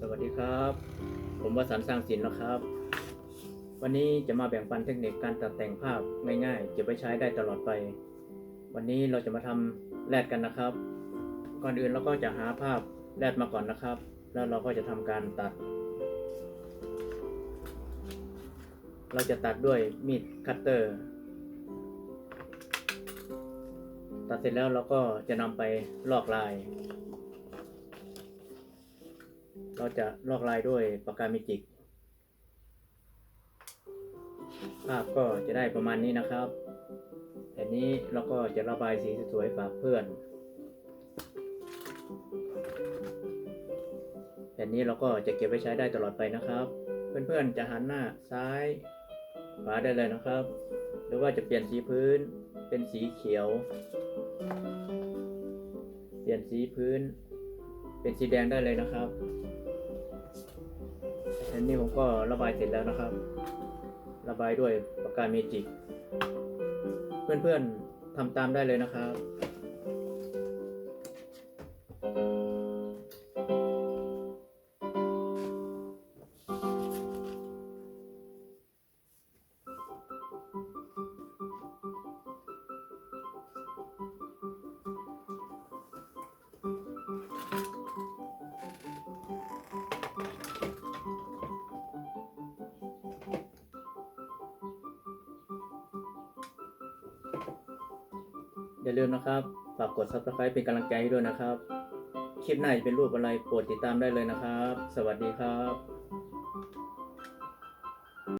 สวัสดีครับ ผมวสันต์สร้างสินนะครับ วันนี้จะมาแบ่งปันเทคนิคการตัดแต่งภาพง่ายๆเก็บไว้ใช้ได้ตลอดไป วันนี้เราจะมาทำแรดกันนะครับ ก่อนอื่นเราก็จะหาภาพแรดมาก่อนนะครับ แล้วเราก็จะทำการตัด เราจะตัดด้วยมีดคัตเตอร์ ตัดเสร็จแล้วเราก็จะนำไปลอกลาย เราจะลอกลายด้วยปากกาเมจิก ภาพก็จะได้ประมาณนี้นะครับแผ่นนี้เราก็จะระบายสีสวยๆฝากเพื่อนแผ่นนี้เราก็จะเก็บไว้ใช้ได้ตลอดไปนะครับ เพื่อนๆจะหันหน้าซ้ายขวาได้เลยนะครับ หรือว่าจะเปลี่ยนสีพื้นเป็นสีเขียว เปลี่ยนสีพื้นเป็นสีแดงได้เลยนะครับ อันนี้ผมก็ระบายเสร็จแล้วนะครับ ระบายด้วยปากกาเมจิก เพื่อนๆทำตามได้เลยนะครับ อย่าลืมนะครับ ฝากกด subscribe เป็นกำลังใจให้ด้วยนะครับ คลิปหน้าจะเป็นรูปอะไรโปรดติดตามได้เลยนะครับ สวัสดีครับ